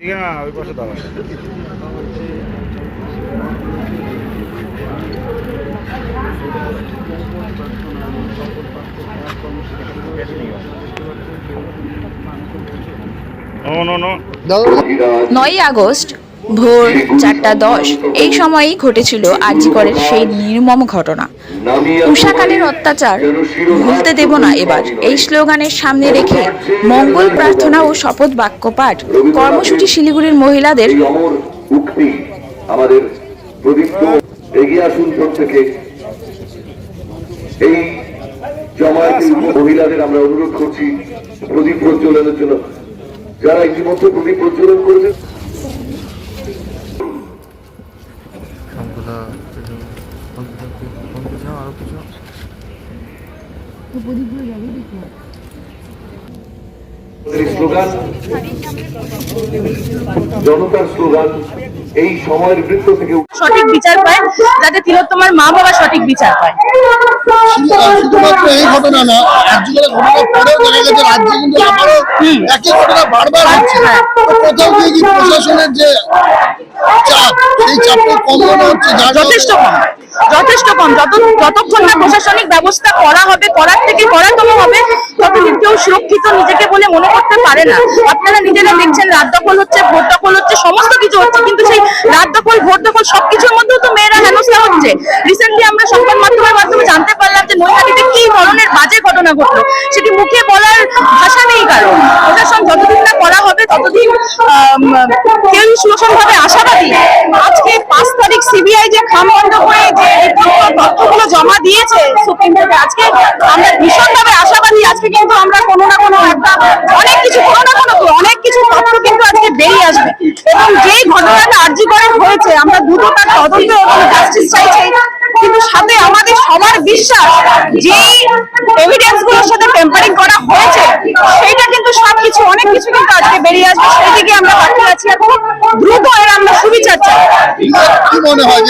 ঠিক না ওই পাশে দাঁড়া নো নো নো। নয়ই আগস্ট, ভোর চারটা দশ, এই সময়েই ঘটেছিল আরজিকরের সেই নির্মম ঘটনা। উষাকালের অত্যাচার ভুলতে দেব না এবার। এই স্লোগানের সামনে রেখে মঙ্গল প্রার্থনা ও শপথ বাক্য পাঠ কর্মসূচি শিলিগুড়ির মহিলাদের আমাদের এগিয়ে আসুন প্রত্যেকে এই জমায়েতের মহিলাদের আমরা অনুরোধ করছি প্রদীপ প্রজ্বলনের জন্য। যারা ইতিমধ্যে প্রদীপ প্রজ্বলন করেছেন সংকদা পিছাও আরও পিছাও এই জনতার স্লোগান এই সময়ের বৃত্ত থেকে সঠিক বিচার পায় যাতে তিলোত্তমার মা বাবা সঠিক বিচার পায়। শুধুমাত্র এই ঘটনা না একজনের ঘটনার পরেও দেখা গেছে রাজ্যে কিন্তু আবারও একই ঘটনা বারবার হচ্ছে। কোথাও গিয়ে কি প্রশাসনের যে চাপ সেই চাপটা কম হচ্ছে যথেষ্ট কম। যথেষ্ট কম। যত যতক্ষণ না প্রশাসনিক ব্যবস্থা করা হবে, করার থেকে করাতম হবে, ততদিন কেউ সুরক্ষিত নিজেকে বলে মনে করতে পারে না। আপনারা নিজেরা দেখছেন, রাত দখল হচ্ছে, ভোট দখল হচ্ছে, সমস্ত কিছু হচ্ছে। কিন্তু সেই রাত দখল, ভোট দখল সবকিছুর মধ্যেও তো মেয়েরা হেনস্থা হচ্ছে। রিসেন্টলি আমরা সংবাদ মাধ্যমের মাধ্যমে জানতে পারলাম যে নৈহাটিতে কি ধরনের বাজে ঘটনা ঘটলো। সেটি মুখে বলার ভাষা নেই কারণ যতদিন না করা হবে, ততদিন কেউ সুশাসনভাবে আশাবাদী। আজকে পাঁচ তারিখ সিবিআই যে খাম বন্ধ করে যে তথ্যগুলো জমা দিয়েছে সুপ্রিম কোর্টে, আজকে আমরা ভীষণভাবে আশাবাদী। আজকে কিন্তু আমরা কোনো না কোনো একটা, অনেক কিছু, কোনো না কোনো অনেক কিছু তথ্য কিন্তু আজকে বেরিয়ে আসবে। এবং যেই ঘটনাটা আর্জি হয়েছে, আমরা দ্রুত তার তদন্ত জাস্টিস চাইছি। কিন্তু সাথে আমাদের সবার বিশ্বাস যে এভিডেন্সগুলোর সাথে টেম্পারিং করা হয়েছে সেটা কিন্তু সবকিছু, অনেক কিছু কিন্তু আজকে বেরিয়ে আসবে। সেই দিকে আমরা বাকি আছি। এখন দ্রুত এর আমরা সুবিচার চাই। মনে হয়